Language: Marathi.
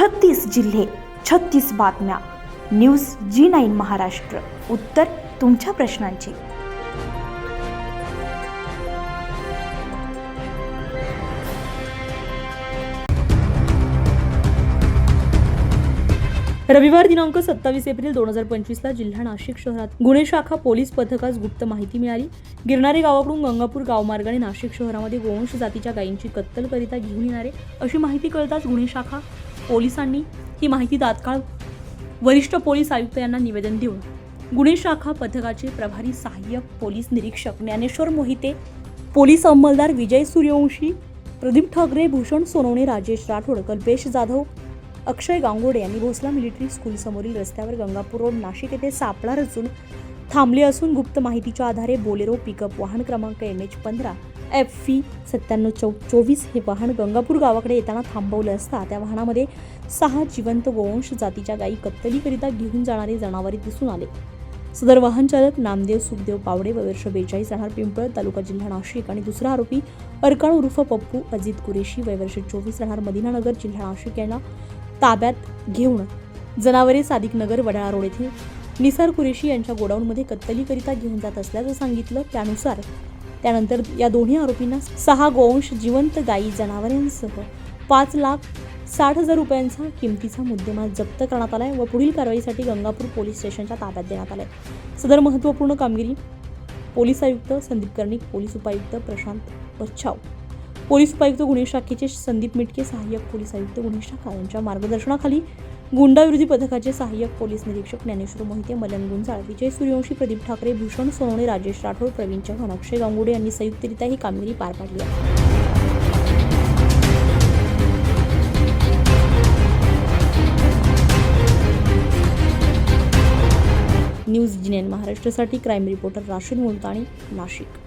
छत्तीस जिल्हे छत्तीस बातम्या. News G nine Maharashtra. उत्तर तुमच्या प्रश्नांची. रविवार दिनांक सत्तावीस एप्रिल दोन हजार पंचवीसला जिल्हा नाशिक शहरात गुन्हे शाखा पोलीस पथकास गुप्त माहिती मिळाली. गिरणारे गावाकडून गंगापूर गावमार्गाने नाशिक शहरामध्ये गोवंश जातीच्या गायींची कत्तल करिता घेऊन येणारे अशी माहिती कळताच गुन्हे शाखा पोलिसांनी ही माहिती तात्काळ वरिष्ठ पोलीस आयुक्त यांना निवेदन देऊन गुन्हे शाखा पथकाचे प्रभारी सहाय्यक पोलीस निरीक्षक ज्ञानेश्वर मोहिते पोलीस अंमलदार विजय सूर्यवंशी प्रदीप ठाकरे भूषण सोनवणे राजेश राठोड कल्पेश जाधव अक्षय गांगोडे यांनी भोसला मिलिटरी स्कूलसमोरील रस्त्यावर गंगापूर रोड नाशिक येथे सापळा रचून थांबले असून गुप्त माहितीच्या आधारे बोलेरो पिकअप वाहन क्रमांक एम एच पंधरा एफ व्ही सत्त्याण्णव चौ चोवीस हे वाहन गंगापूर गावाकडे येताना थांबवलं असता त्या वाहनामध्ये सहा जिवंत गोवंश जातीच्या गायी कत्तलीकरिता घेऊन जाणारे जनावरे दिसून आले. सदर वाहन चालक नामदेव सुखदेव पावडे व वर्ष बेचाळीस राहणार पिंपळ तालुका जिल्हा नाशिक आणि दुसरा आरोपी अरकाळ उर्फ पप्पू अजित कुरेशी वर्ष चोवीस राहणार मदिनानगर जिल्हा नाशिक यांना ताब्यात घेऊन जनावरे सादिकनगर वडाळा रोड येथे निसार कुरेशी यांच्या गोडाऊनमध्ये कत्तलीकरिता घेऊन जात असल्याचं सांगितलं. त्यानुसार त्यानंतर या दोन्ही आरोपींना सहा गोवंश जिवंत गायी जनावरांसह पाच लाख साठ हजार रुपयांचा किमतीचा मुद्देमाल जप्त करण्यात आला आहे व पुढील कारवाईसाठी गंगापूर पोलीस स्टेशनच्या ताब्यात देण्यात आलाय. सदर महत्त्वपूर्ण कामगिरी पोलीस आयुक्त संदीप कर्णिक पोलीस उपायुक्त प्रशांत बच्छाव पोलीस उपायुक्त गुन्हे शाखेचे संदीप मिटके सहाय्यक पोलीस आयुक्त गुन्हे शाखा यांच्या मार्गदर्शनाखाली गुंडाविरोधी पथकाचे सहाय्यक पोलीस निरीक्षक ज्ञानेश्वर मोहिते मलन गुंजाळ विजय सूर्यवंशी प्रदीप ठाकरे भूषण सोनवणे राजेश राठोड प्रवीण चव्हाण अक्षय गांगुडे यांनी संयुक्तरित्या ही कामगिरी पार पाडली आहे. न्यूज जिनेन महाराष्ट्रासाठी क्राईम रिपोर्टर राशीद मुलताणी नाशिक.